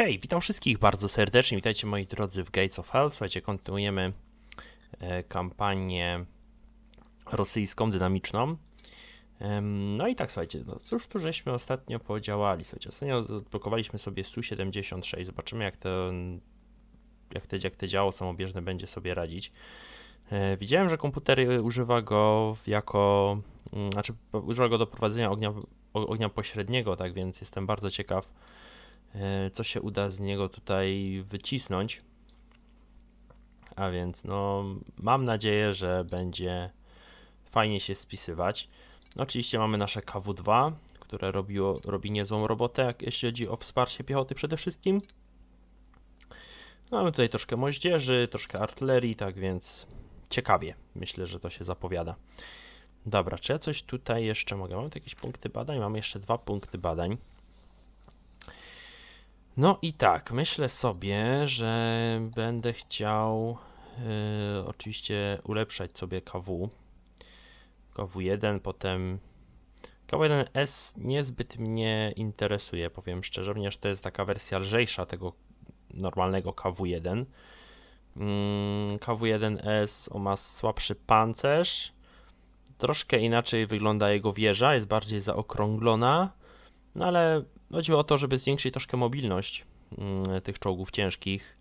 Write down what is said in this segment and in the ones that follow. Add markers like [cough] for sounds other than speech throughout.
Hej, witam wszystkich bardzo serdecznie. Witajcie moi drodzy w Gates of Hell. Słuchajcie, kontynuujemy e, kampanię rosyjską, dynamiczną. No i tak, słuchajcie, no cóż tu żeśmy ostatnio podziałali? Słuchajcie, ostatnio odblokowaliśmy sobie Su-76. Zobaczymy, jak to, jak te, jak te działo samobieżne będzie sobie radzić. E, Widziałem, że komputer y, używa go jako, mm, znaczy używa go do prowadzenia ognia, ognia pośredniego, tak więc jestem bardzo ciekaw, e, co się uda z niego tutaj wycisnąć. A więc, no, mam nadzieję, że będzie fajnie się spisywać. Oczywiście mamy nasze KW2, które robiło, robi niezłą robotę, jeśli chodzi o wsparcie piechoty przede wszystkim. Mamy tutaj troszkę moździerzy, troszkę artylerii, tak więc ciekawie. Myślę, że to się zapowiada. Dobra, czy ja coś tutaj jeszcze mogę? Mamy tu jakieś punkty badań? Mamy jeszcze dwa punkty badań. No i tak, myślę sobie, że będę chciał yy, oczywiście ulepszać sobie KW. KW1, potem KW1S niezbyt mnie interesuje, powiem szczerze, ponieważ to jest taka wersja lżejsza tego normalnego KW1. Mm, KW1S on ma słabszy pancerz. Troszkę inaczej wygląda jego wieża, jest bardziej zaokrąglona. No ale chodziło o to, żeby zwiększyć troszkę mobilność mm, tych czołgów ciężkich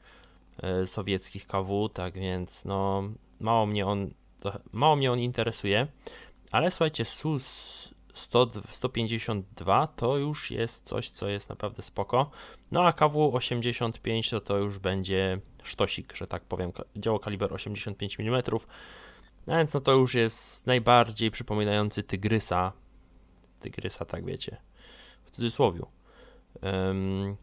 e, sowieckich KW, tak więc no mało mnie on mało mnie on interesuje. Ale słuchajcie, SUS 100, 152 to już jest coś, co jest naprawdę spoko. No a KW 85 to to już będzie sztosik, że tak powiem. Działo kaliber 85 mm. A więc no to już jest najbardziej przypominający Tygrysa. Tygrysa, tak wiecie. W cudzysłowiu. Ym,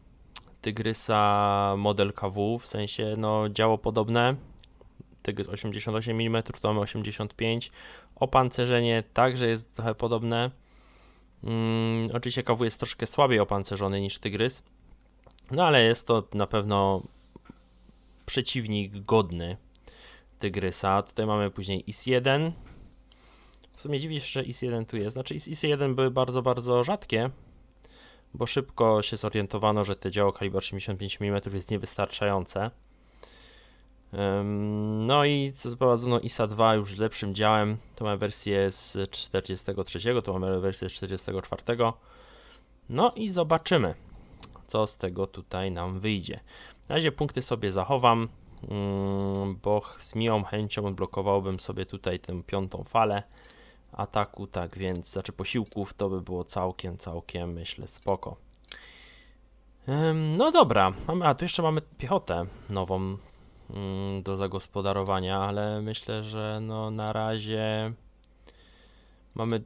Tygrysa model KW, w sensie no działo podobne. Tygrys 88 mm, to mamy 85. Opancerzenie także jest trochę podobne. Mm, oczywiście KW jest troszkę słabiej opancerzony niż Tygrys. No ale jest to na pewno przeciwnik godny Tygrysa. Tutaj mamy później IS-1. W sumie dziwię się, że IS-1 tu jest. Znaczy IS-1 były bardzo, bardzo rzadkie, bo szybko się zorientowano, że te działo kaliber 85 mm jest niewystarczające. No i co sprowadzono ISA 2 już z lepszym działem. To mamy wersję z 43, to mamy wersję z 44. No i zobaczymy, co z tego tutaj nam wyjdzie. Na razie punkty sobie zachowam, mm, bo z miłą chęcią odblokowałbym sobie tutaj tę piątą falę ataku, tak więc, znaczy posiłków, to by było całkiem, całkiem, myślę, spoko. No dobra, a tu jeszcze mamy piechotę nową mm, do zagospodarowania, ale myślę, że no na razie mamy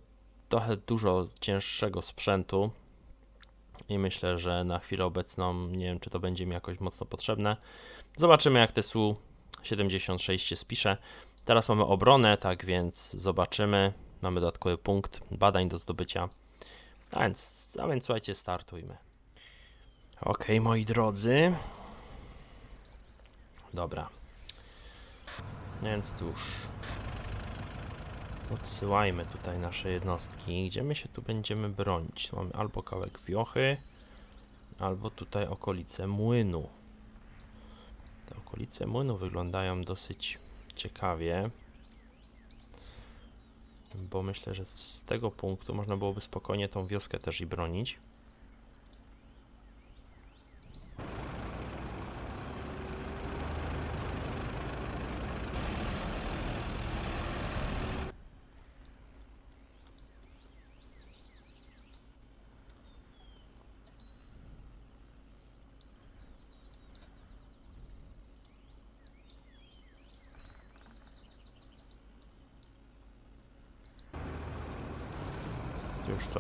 trochę dużo cięższego sprzętu i myślę, że na chwilę obecną nie wiem, czy to będzie mi jakoś mocno potrzebne. Zobaczymy, jak te Su-76 się spisze. Teraz mamy obronę, tak więc zobaczymy. Mamy dodatkowy punkt badań do zdobycia. A więc, a więc słuchajcie, startujmy. Ok, moi drodzy. Dobra. Więc cóż. Odsyłajmy tutaj nasze jednostki. Gdzie my się tu będziemy bronić? Mamy albo kawałek wiochy, albo tutaj okolice młynu. Te okolice młynu wyglądają dosyć ciekawie. Bo myślę, że z tego punktu można byłoby spokojnie tą wioskę też i bronić.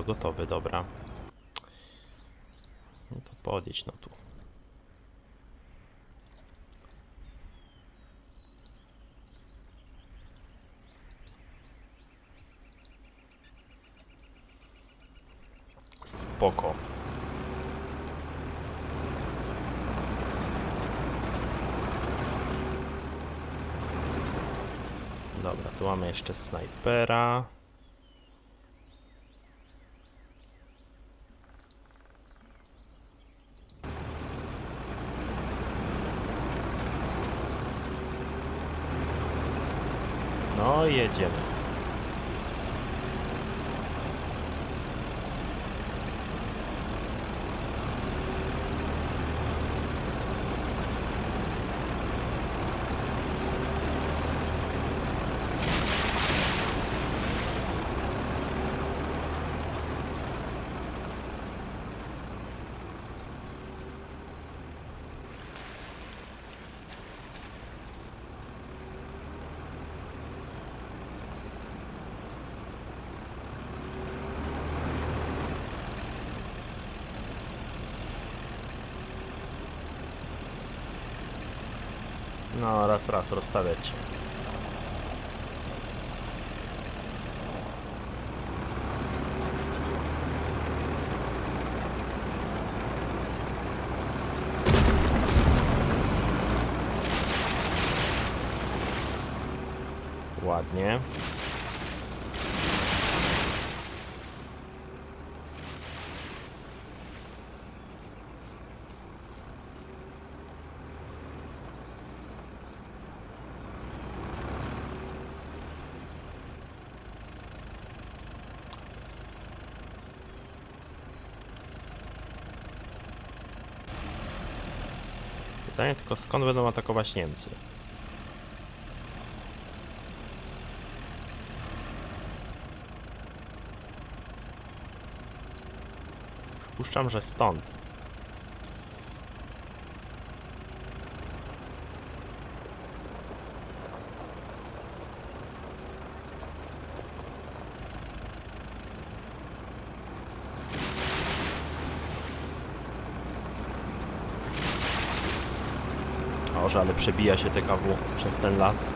Już to gotowy, dobra. No to podjedź no tu. Spoko. Dobra, tu mamy jeszcze snajpera. No i No, raz, raz, rozstawiać się. Ładnie. Pytanie tylko skąd będą atakować Niemcy? Przypuszczam, że stąd. Może, ale przebija się TKW przez ten las.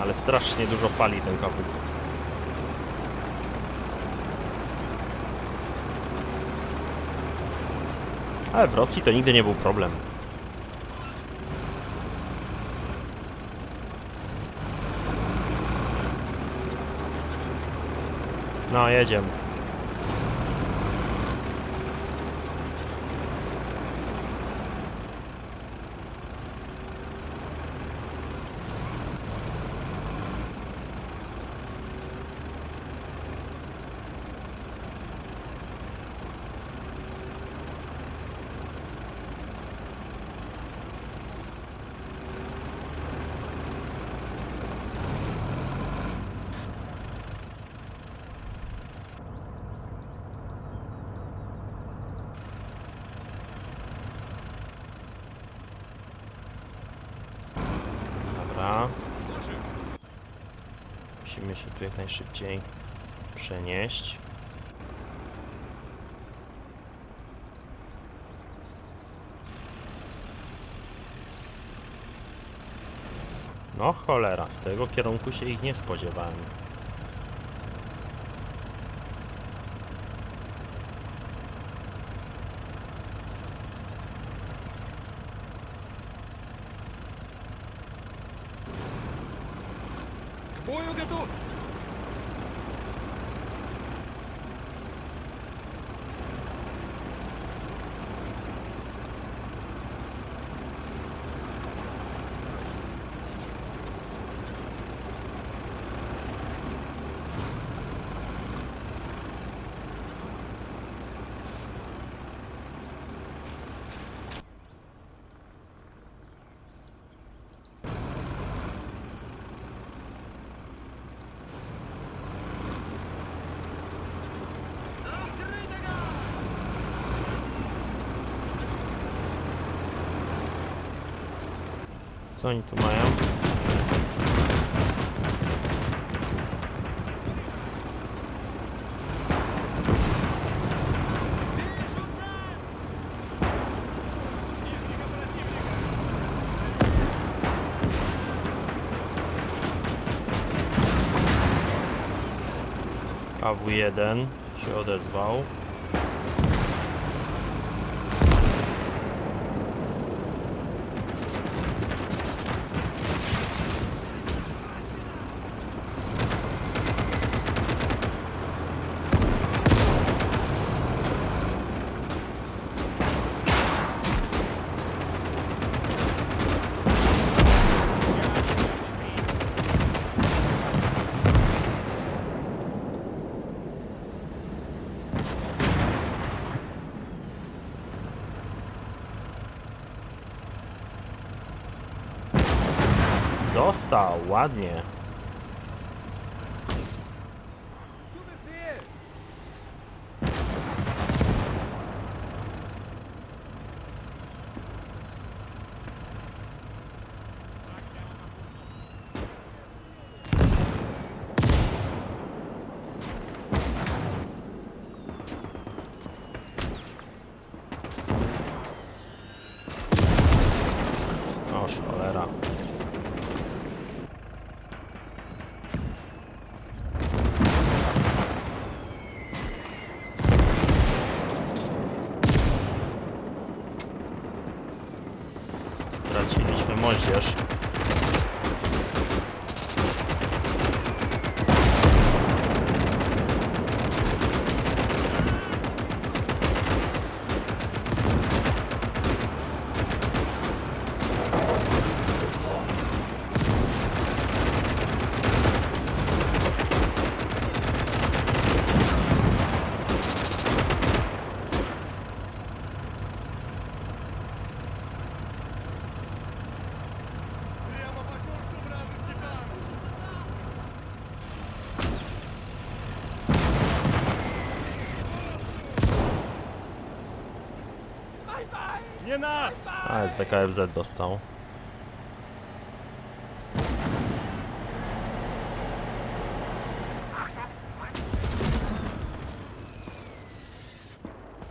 Ale strasznie dużo pali ten KW. Ale w Rosji to nigdy nie był problem. No, jedziemy. Dobra. Musimy się tu jak najszybciej przenieść. No cholera, z tego kierunku się ich nie spodziewałem. Co oni tu mają? KW1 się odezwał. Dostał, ładnie. O, cholera. monstros. Nie na! A, SDKFZ dostał.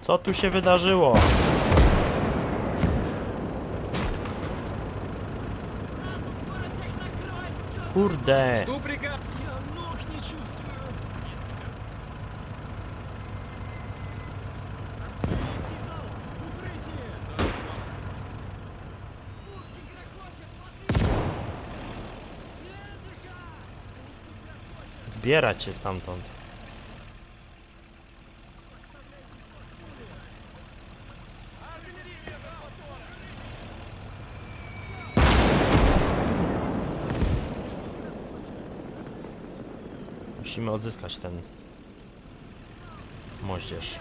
Co tu się wydarzyło? Kurde! Что приказ? Zbierać się stamtąd. Musimy odzyskać ten moździerz.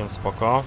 Całkiem spoko.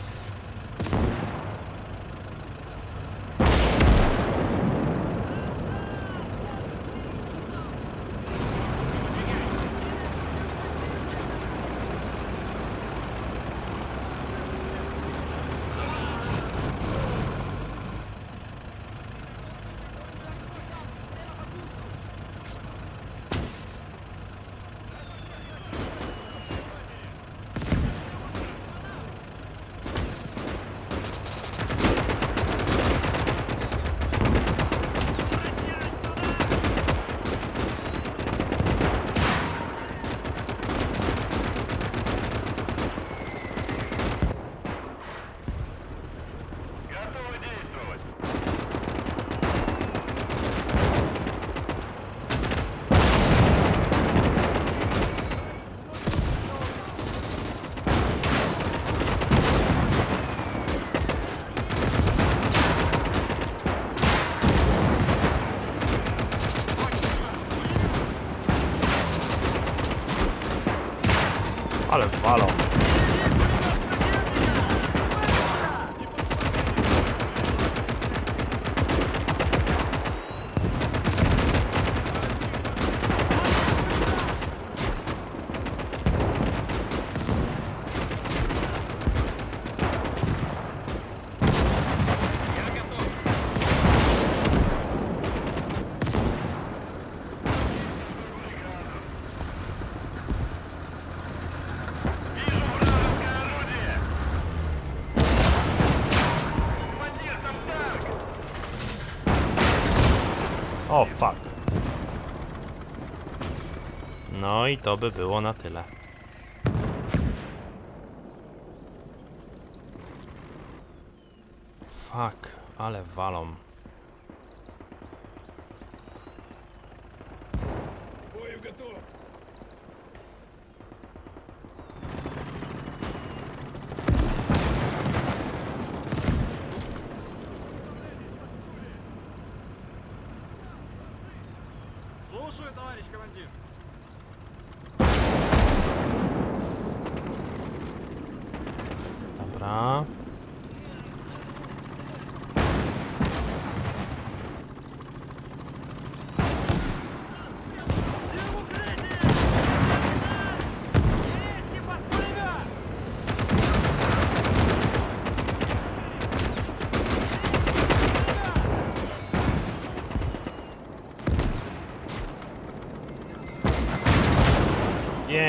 Ale walą. No i to by było na tyle. Fuck, ale walą. Бою готов.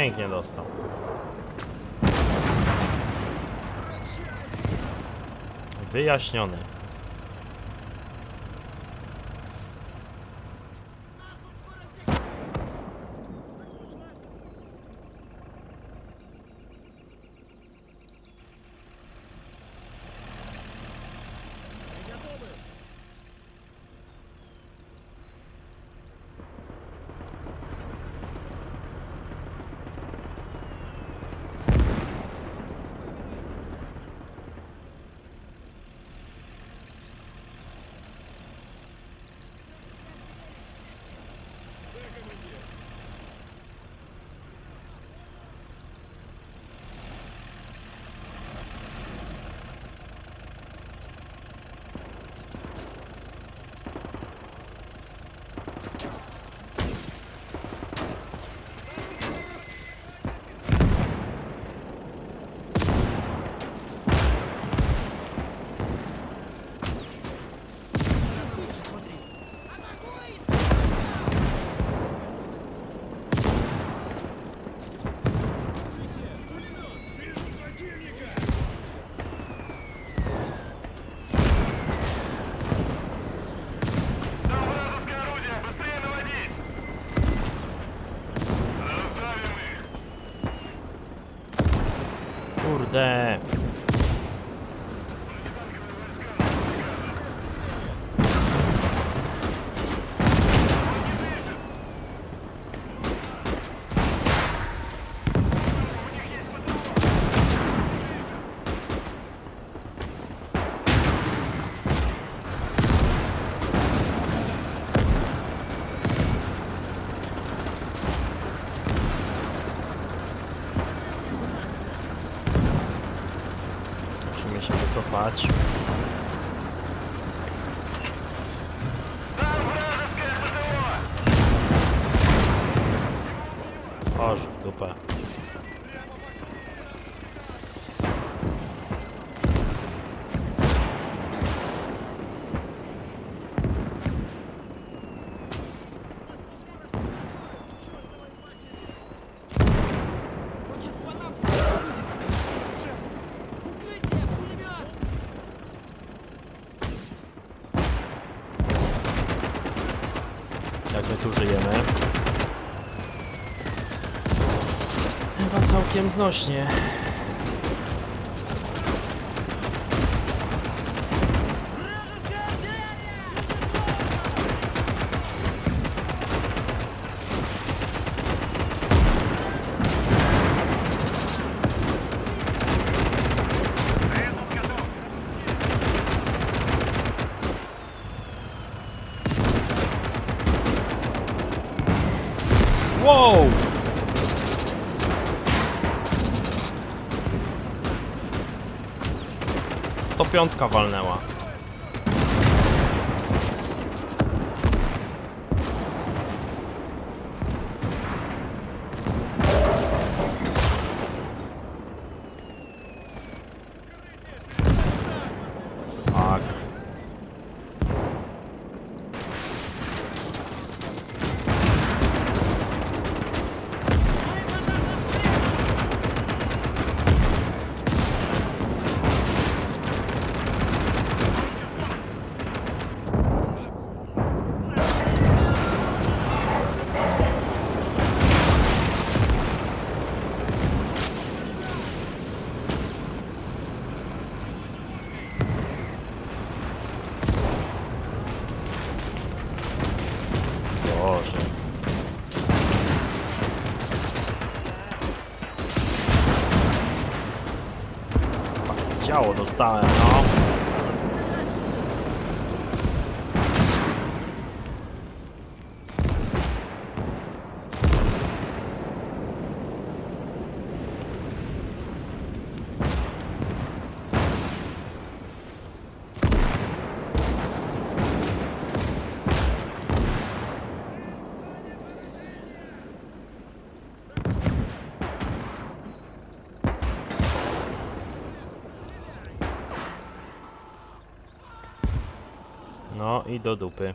Pięknie dostał. Wyjaśniony. the się Jak my tu żyjemy? Chyba całkiem znośnie. Piątka walnęła. 我的死了然后。I do dupy.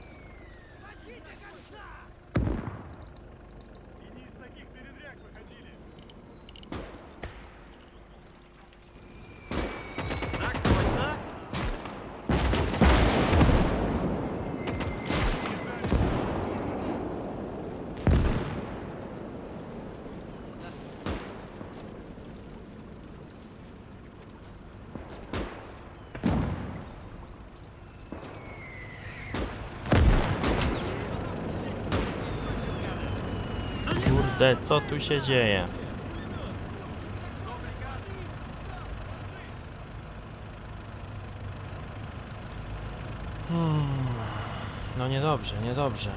Kurde, co tu się dzieje? Hmm. No niedobrze, niedobrze.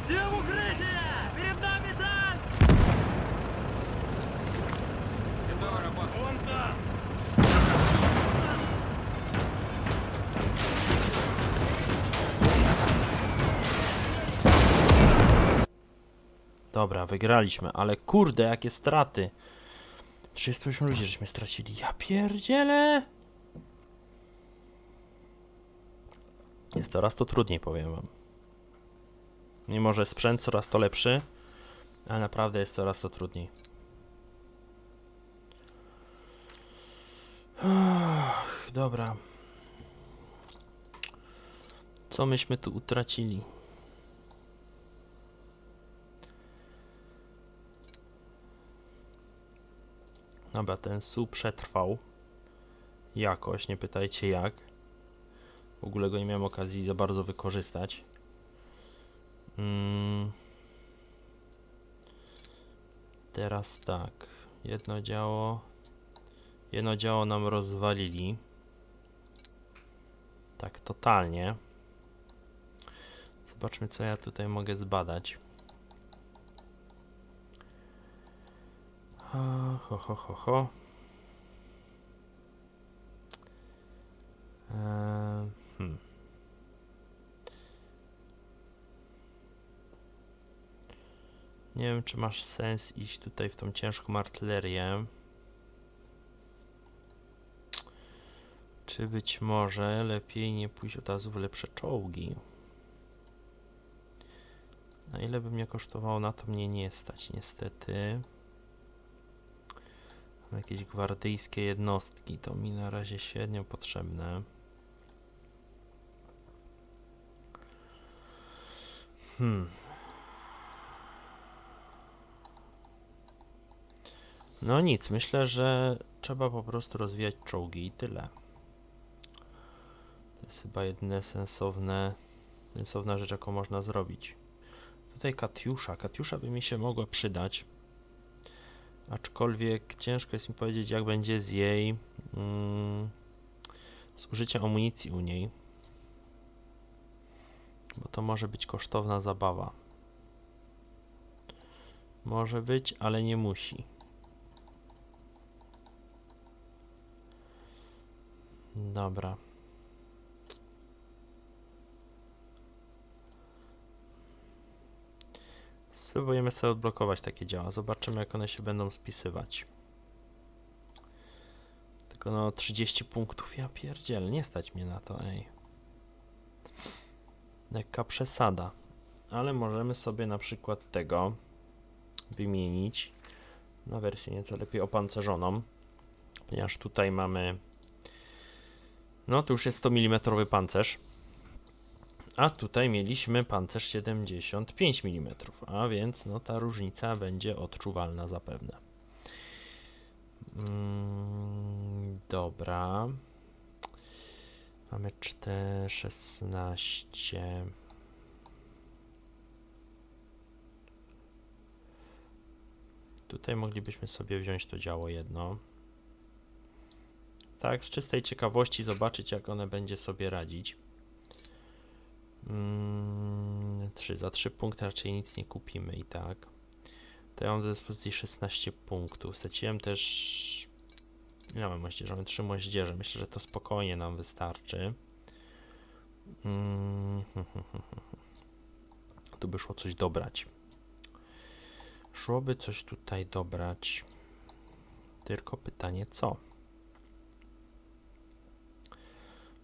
Все в укрытие! Перед нами танк! Хреновая работа. Вон там. Dobra, wygraliśmy, ale kurde, jakie straty. 38 ludzi żeśmy stracili. Ja pierdzielę! Jest coraz to trudniej, powiem wam. Mimo, że sprzęt coraz to lepszy, ale naprawdę jest coraz to trudniej. Ach, dobra. Co myśmy tu utracili? Dobra, ten SU przetrwał. Jakoś, nie pytajcie jak. W ogóle go nie miałem okazji za bardzo wykorzystać. Mm. Teraz tak. Jedno działo. Jedno działo nam rozwalili. Tak, totalnie. Zobaczmy, co ja tutaj mogę zbadać. A, ho, ho, ho, ho. Eee, hmm. Nie wiem, czy masz sens iść tutaj w tą ciężką artylerię. Czy być może lepiej nie pójść od razu w lepsze czołgi? Na ile by mnie kosztowało, na to mnie nie stać, niestety. Mam jakieś gwardyjskie jednostki, to mi na razie średnio potrzebne. Hmm. No nic, myślę, że trzeba po prostu rozwijać czołgi i tyle. To jest chyba jedyne sensowne, sensowna rzecz, jaką można zrobić. Tutaj Katiusza. Katiusza by mi się mogła przydać. Aczkolwiek ciężko jest mi powiedzieć, jak będzie z jej mm, z użyciem amunicji u niej. Bo to może być kosztowna zabawa. Może być, ale nie musi. Dobra. Spróbujemy sobie odblokować takie działa. Zobaczymy, jak one się będą spisywać. Tylko no 30 punktów. Ja pierdzielę, nie stać mnie na to, ej. Lekka przesada. Ale możemy sobie na przykład tego wymienić na wersję nieco lepiej opancerzoną, ponieważ tutaj mamy no tu już jest 100 mm pancerz, a tutaj mieliśmy pancerz 75 mm, a więc no ta różnica będzie odczuwalna zapewne. Mm, dobra. Mamy 4, 16. Tutaj moglibyśmy sobie wziąć to działo jedno. Tak, z czystej ciekawości zobaczyć, jak one będzie sobie radzić. Mm, 3 za 3 punkty raczej nic nie kupimy i tak. To ja mam do dyspozycji 16 punktów. Straciłem też. Ile mamy moździerze? Mamy 3 moździerze. Myślę, że to spokojnie nam wystarczy. Mm, [laughs] Tu by szło coś dobrać. Szłoby coś tutaj dobrać. Tylko pytanie co?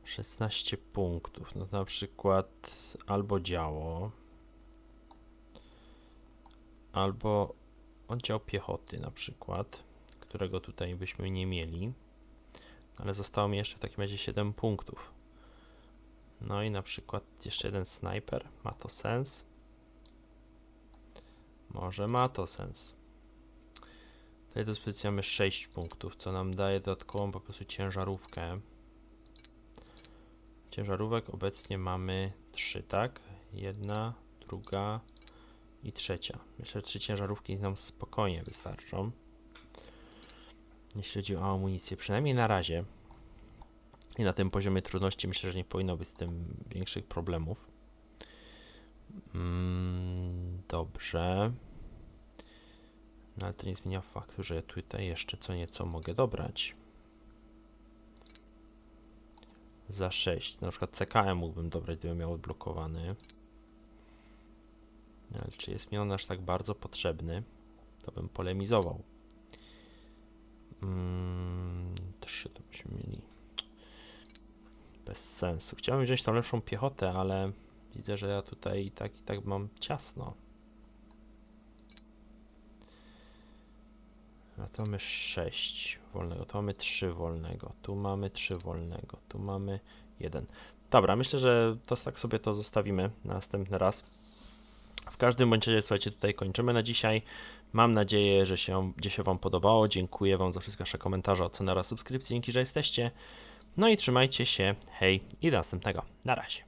16 punktów. No na przykład albo działo, albo oddział piechoty na przykład, którego tutaj byśmy nie mieli. Ale zostało mi jeszcze w takim razie 7 punktów. No i na przykład jeszcze jeden snajper. Ma to sens? Może ma to sens. Tutaj do dyspozycji mamy 6 punktów, co nam daje dodatkową po prostu ciężarówkę. Ciężarówek obecnie mamy 3, tak? Jedna, druga i trzecia. Myślę, że trzy ciężarówki nam spokojnie wystarczą. Jeśli chodzi o amunicję, przynajmniej na razie. I na tym poziomie trudności myślę, że nie powinno być z tym większych problemów. Mm, dobrze. No ale to nie zmienia faktu, że tutaj jeszcze co nieco mogę dobrać. Za 6. Na przykład CKM mógłbym dobrać, gdybym miał odblokowany. Ale czy jest mi on aż tak bardzo potrzebny? To bym polemizował. Mm, 3 to byśmy mieli. Bez sensu. Chciałem wziąć tą lepszą piechotę, ale widzę, że ja tutaj i tak i tak mam ciasno. Mamy 6 wolnego, tu mamy 3 wolnego, tu mamy 3 wolnego, tu mamy 1. Dobra, myślę, że to tak sobie to zostawimy na następny raz. W każdym bądź razie, słuchajcie, tutaj kończymy na dzisiaj. Mam nadzieję, że się, gdzie się Wam podobało. Dziękuję Wam za wszystkie Wasze komentarze, oceny oraz subskrypcje. Dzięki, że jesteście. No i trzymajcie się. Hej i do następnego. Na razie.